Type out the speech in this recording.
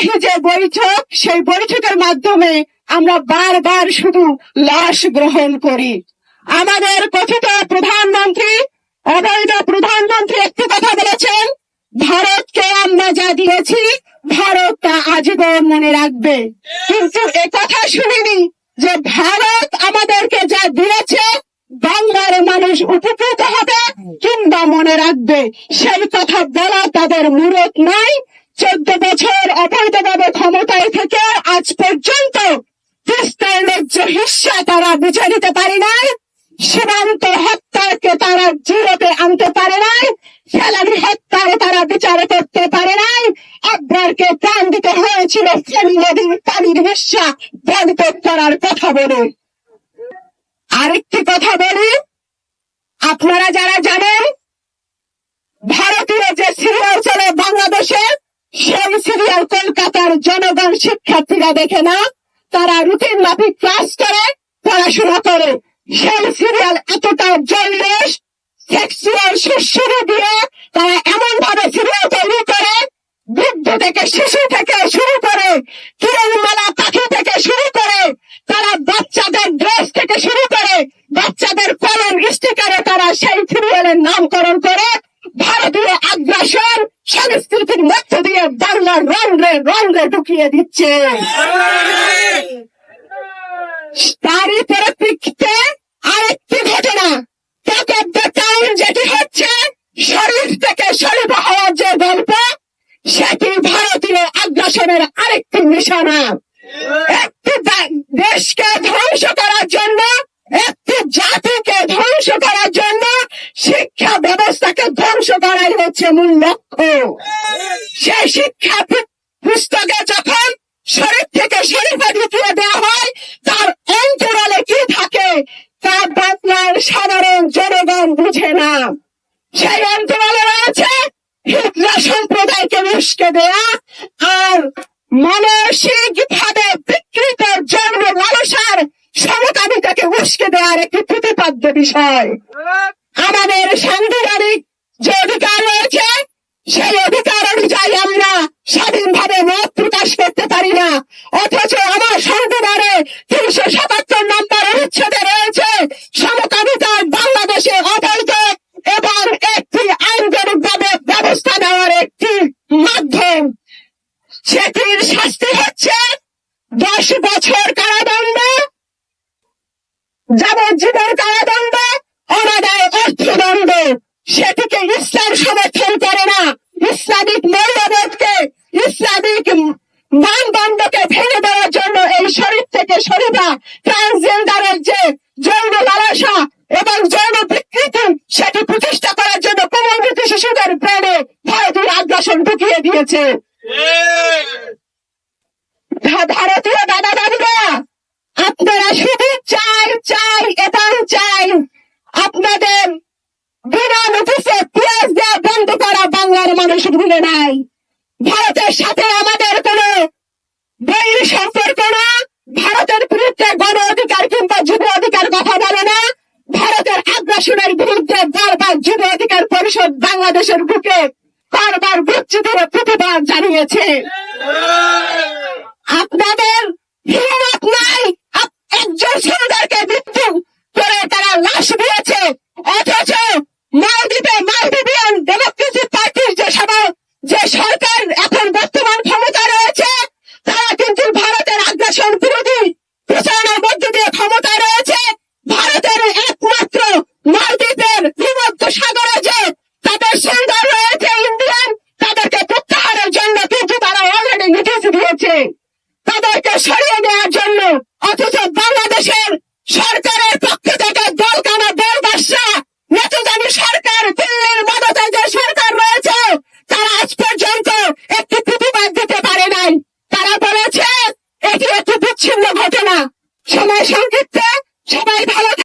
ঐতিহ্যবাহী যে বৈঠক, সেই বৈঠকের মাধ্যমে আমরা বারবার শুধু লাশ গ্রহণ করি। আমাদের কথিত প্রধানমন্ত্রী, অবৈধ প্রধানমন্ত্রী একটি কথা বলেছেন, ভারতকে আমরা যা দিয়েছি, ভারত তা আজীবন মনে রাখবে। কিন্তু কথা শুনিনি যে ভারত আমাদেরকে যা দিয়েছে, বাংলার মানুষ উপকৃত হবে কিংবা মনে রাখবে। সেই কথা বলা তাদের মূরত নাই চোদ্দ বছর অবৈধভাবে ক্ষমতায় থেকে আজ পর্যন্ত তিস্তার ন্যায্য হিস্সা তারা বুঝে নিতে পারে নাই, সীমান্ত হত্যাকে তারা জিরোতে আনতে পারে নাই, ফেলানি হত্যারে তারা বিচার করতে পারে নাই, আব্রারকে প্রাণ দিতে হয়েছিল ফেনী নদীর পানির হিস্সা বন্ধ করার কথা বলে। আরেকটি কথা বলি, আপনারা যারা জানেন, ভারতীয় যে সিরিয়াল চলে বাংলাদেশে সেই সিরিয়াল কলকাতার জনগণ শিক্ষার্থীরা দেখে না, তারা রুটিন মাফিক ক্লাস করে, পড়াশোনা করে। সেই সিরিয়াল এতটা জল্লেস সেক্সুয়াল শিশুরে দিয়ে তারা এমন ভাবে সিরিয়াল তৈরি করে, বৃদ্ধ থেকে শিশু থেকে শুরু করে কিরণমালা পাখি থেকে শুরু করে, তারা বাচ্চাদের ড্রেস থেকে শুরু করে, বাচ্চাদের কলম স্টিকারে তারা সেই সিরিয়ালের নামকরণ করে, ভারতীয় আগ্রাসন সংস্কৃতির মধ্য দিয়ে বাংলার ঢুকিয়ে দিচ্ছে। তারই পরিপ্রেক্ষিতে আরেকটি ঘটনা। যেটি হচ্ছে থেকে শরীর হওয়ার যে গল্প, সেটি ভারতীয় আগ্রাসনের আরেকটি নিশানা। একটি দেশকে ধ্বংস করার জন্য, একটি জাতিকে ধ্বংস করার জন্য ধ্বংস করাই হচ্ছে মূল লক্ষ্য। সেই শিক্ষা পুস্তকে যখন শরীর থেকে শরীফে ঢুকিয়ে দেওয়া হয়, তার অন্তরালে কি থাকে? তা বাংলার সাধারণ জনগণ বুঝে না। সেই অন্তরালে রয়েছে হিজলা সম্প্রদায়কে উস্কে দেয়া আর মানসিক ভাবে বিকৃত জন্ম লালসার সমকামিতাকে উস্কে দেওয়ার একটি প্রতিপাদ্য বিষয়। আমাদের সাংবিধানিক যে অধিকার রয়েছে, সেই অধিকার অনুযায়ী আমরা স্বাধীনভাবে মত প্রকাশ করতে পারি না। অথচ আমার সংবিধানে তিনশো সাতাত্তর নম্বর অনুচ্ছেদে রয়েছে সমকামিতা বাংলাদেশে অবৈধ এবং একটি আইনজনিক ভাবে ব্যবস্থা নেওয়ার একটি মাধ্যম। সেটির শাস্তি হচ্ছে দশ বছর কারাদণ্ড, যাবজ্জীবন কারাদণ্ড সেটিকে ইসলাম সমর্থন করে না। ইসলামিক মূল্যবোধকে ইসলামিক মানদণ্ডকে ভেঙে দেওয়ার জন্য এই শরীর থেকে শরীরা ট্রান্সজেন্ডারের যে যৌন লালসা এবং যৌন বিকৃতি, সেটি প্রতিষ্ঠা করার জন্য কোমলমৃত শিশুদের প্রাণে ভারতীয় আগ্রাসন ঢুকিয়ে দিয়েছে। ভারতীয় দাদা দাদিরা আপনারা শুধু চাই চাই, এবং চাই। আপনাদের বিনা নোটিশে পেঁয়াজ দেওয়া বন্ধ করা বাংলার মানুষ ভুলে নাই। ভারতের সাথে আমাদের কোনো বৈর সম্পর্ক না। ভারতের বিরুদ্ধে গণ অধিকার কিংবা যুব অধিকার কথা বলে না। ভারতের আগ্রাসনের বিরুদ্ধে বারবার যুব অধিকার পরিষদ বাংলাদেশের বুকে বারবার বুচ্ছি ধরে প্রতিবাদ জানিয়েছে। আপনাদের হিম্মত নাই। একজন সুন্দরকে মৃত্যু করে তারা লাশ দিয়েছে অথচ মালদ্বীপে মালদ্বীপিয়ান ডেমোক্রেসি পার্টির যে সভা যে সরকার এখন বর্তমান ক্ষমতা রয়েছে তারা কিন্তু ভারতের আগ্রাসন বিরোধী প্রচারণার মধ্য দিয়ে ক্ষমতা রয়েছে ভারতের একমাত্র মালদ্বীপের ভূমধ্য সাগরে যে তাদের সুন্দর রয়েছে ইন্ডিয়ান। তাদেরকে প্রত্যাহারের জন্য কিন্তু তারা অলরেডি নোটিশ দিয়েছে। তাদেরকে সরিয়ে দেওয়ার জন্য অথচ বাংলাদেশের সরকারের